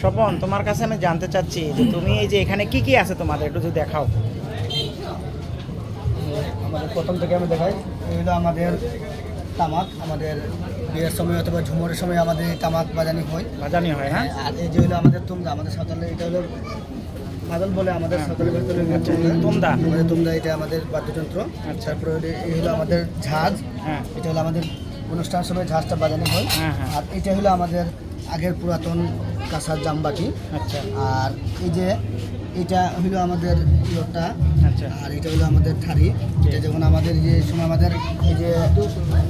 স্বপন তোমার কাছে আমি জানতে চাচ্ছি যে তুমি এই যে এখানে কি কি আছে তোমাদের? একটু যদি দেখাও। আমাদের প্রথম থেকে আমি দেখাই এই হলো আমাদের তামাক আমাদের বিয়ের সময় অথবা ঝুমরের সময় আমাদের এই তামাক বাজানি হয়। বাজানি হয় হ্যাঁ? আর এই যে হলো আমাদের তুমদা আমাদের সাঁওতালে এটা হলো মাদল বলে আমাদের সাঁওতালের ভেতরে আচ্ছা, তুমদা। আমাদের তুমদা এটা আমাদের বাদ্যযন্ত্র। আচ্ছা। তারপরে এই হলো আমাদের ঝাঁজ। হ্যাঁ। এটা হলো আমাদের অনুষ্ঠান সময় ঝাঁজটা বাজানো হয়। হ্যাঁ, হ্যাঁ। আর এটা হলো আমাদের আগের পুরাতন কাঁসার জামবাটি আচ্ছা। আর এই যে এটা হইল আমাদের ইয়েটা আচ্ছা। আর এটা হলো আমাদের থারি এটা যখন আমাদের যে সময় আমাদের এই যে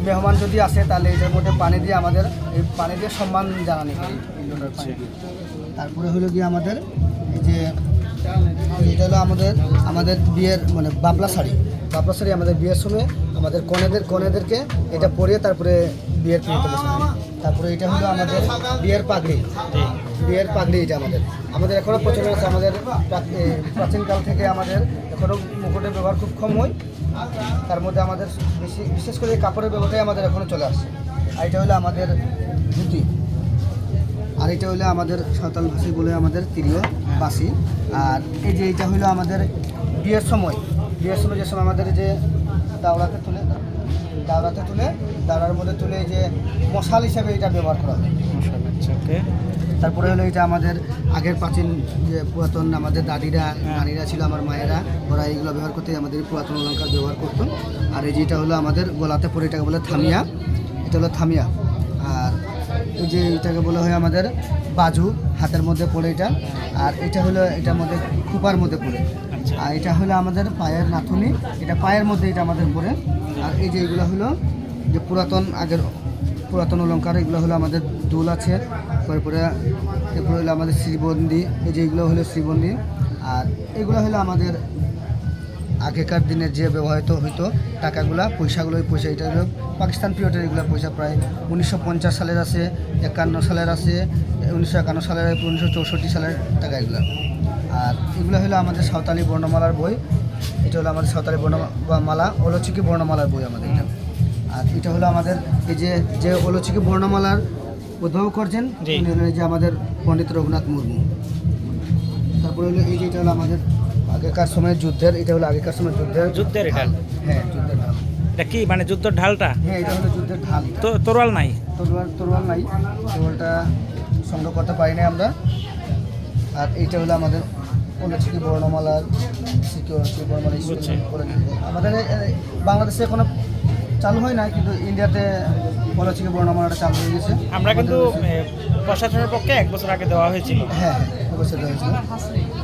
মেহমান যদি আসে তাহলে এটার মধ্যে পানি দিয়ে আমাদের এই পানি দিয়ে সম্মান জানানি হয় পানি তারপরে হলো গিয়ে আমাদের এই যে এটা হলো আমাদের আমাদের বিয়ের মানে বাবলা শাড়ি। বাবলা শাড়ি আমাদের বিয়ের সময় আমাদের কনেদের, কনেদেরকে এটা পরিয়ে তারপরে বিয়ের। তারপরে এটা হলো আমাদের বিয়ের পাগড়ি। বিয়ের পাগড়ি এটা আমাদের। আমাদের এখনও প্রচলন আছে, আমাদের প্রাচীনকাল থেকে আমাদের এখনও মুকুটের ব্যবহার খুব কম হয়। তার মধ্যে আমাদের বেশি, বিশেষ করে কাপড়ের ব্যবহারটাই আমাদের এখনও চলে আসছে। আর এটা হলো আমাদের ধুতি। আর এটা হলো আমাদের সাঁওতাল ভাষী বলে আমাদের তিরিয় বাসি আর এই যে এটা হলো আমাদের বিয়ের সময়। বিয়ের সময় যে সময় আমাদের যে দাওড়াতে তুলে দাওড়াতে তুলে দাওড়ার মধ্যে তুলে এই যে মশাল হিসাবে এটা ব্যবহার করা হয়। আচ্ছা ওকে। তারপরে হলো এটা আমাদের আগের প্রাচীন যে পুরাতন আমাদের দাদিরা হ্যাঁ। নারীরা ছিল আমার মায়েরা ওরা এইগুলো ব্যবহার করতে আমাদের পুরাতন অলঙ্কার ব্যবহার করতো। আর এই যেটা হলো আমাদের গলাতে পরে এটাকে বলে থামিয়া। এটা হলো থামিয়া। আর এই যে এটাকে বলা হয় আমাদের বাজু হাতের মধ্যে পড়ে এটা। আর এটা হলো এটার মধ্যে খুপার মধ্যে পড়ে। আচ্ছা। আর এটা হলো আমাদের পায়ের নাথুনি। এটা পায়ের মধ্যে এটা আমাদের পড়ে। আর এই যে এগুলো হলো যে পুরাতন আগের পুরাতন অলঙ্কার এগুলো হলো আমাদের দোল আছে। তারপরে এরপরে হলো আমাদের শ্রীবন্দি। এই যে এগুলো হলো শ্রীবন্দি। আর এগুলো হলো আমাদের আগেকার দিনে যে ব্যবহৃত হইতো টাকাগুলা পয়সাগুলো ওই পয়সা এটা হলো পাকিস্তান পিরিয়ডের এগুলো পয়সা প্রায় উনিশশো পঞ্চাশ সালের আছে একান্ন সালের আছে উনিশশো একান্ন সালের উনিশশো চৌষট্টি সালের টাকা এগুলো। আর এগুলো হলো আমাদের সাঁওতালি বর্ণমালার বই। এটা হলো আমাদের সাঁওতালি বর্ণমালা অলচিকি বর্ণমালার বই আমাদের এটা। আর এটা হলো আমাদের এই যে যে অলচিকি বর্ণমালার উদ্ভব করছেন যে আমাদের পণ্ডিত রঘুনাথ মুর্মু। তারপরে হলো এই যে এটা হলো আমাদের আগেকার সময় যুদ্ধের এটা হলো আগেকার সময় যুদ্ধের যুদ্ধের এটা হ্যাঁ যুদ্ধের ঢাল। এটা কি মানে যুদ্ধর ঢালটা? হ্যাঁ এটা হলো যুদ্ধের ঢাল। তো তোরওয়াল নাই? তরোয়াল তরোয়াল নাই। তরোয়ালটা সংগ্রহ করতে পারি না আমরা। আর এইটা হলো আমাদের পলিচিকি বর্ণমালার সিকিউরিটি বর্ণমালা। আমাদের বাংলাদেশে এখনও চালু হয় না কিন্তু ইন্ডিয়াতে পলিচিকি বর্ণমালাটা চালু হয়ে গেছে। আমরা কিন্তু প্রশাসনের পক্ষে এক বছর আগে দেওয়া হয়েছিল। হ্যাঁ হ্যাঁ অবশ্যই দেওয়া হয়েছিল।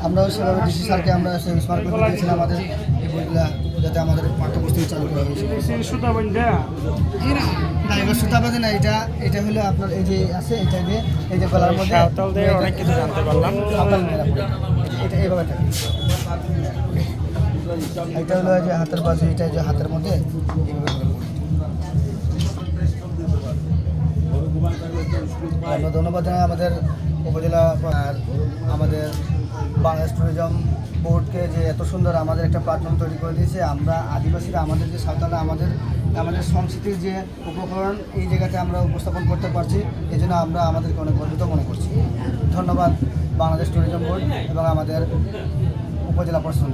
আমরাও সেভাবে ডিসি স্যারকে আমরা সেই স্মার্ট করে দিয়েছিলাম আমাদের এই বইগুলা যাতে আমাদের পাঠ্যপুস্তকে চালু করা হয়েছে না এবার সুতাবাদী না এটা এটা হলো আপনার এই যে আছে এটা যে এই যে গলার মধ্যে অনেক কিছু জানতে পারলাম। এটা এইভাবে থাকে এটা হলো যে হাতের বাজু এটা যে হাতের মধ্যে। আমরা ধন্যবাদ জানাই আমাদের উপজেলা আর আমাদের বাংলাদেশ ট্যুরিজম বোর্ডকে যে এত সুন্দর আমাদের একটা প্ল্যাটফর্ম তৈরি করে দিয়েছে, আমরা আদিবাসীরা আমাদের যে সাঁওতালরা আমাদের আমাদের সংস্কৃতির যে উপকরণ এই জায়গাতে আমরা উপস্থাপন করতে পারছি, এই জন্য আমরা আমাদেরকে অনেক গর্বিত মনে করছি। ধন্যবাদ বাংলাদেশ ট্যুরিজম বোর্ড এবং আমাদের উপজেলা প্রশাসন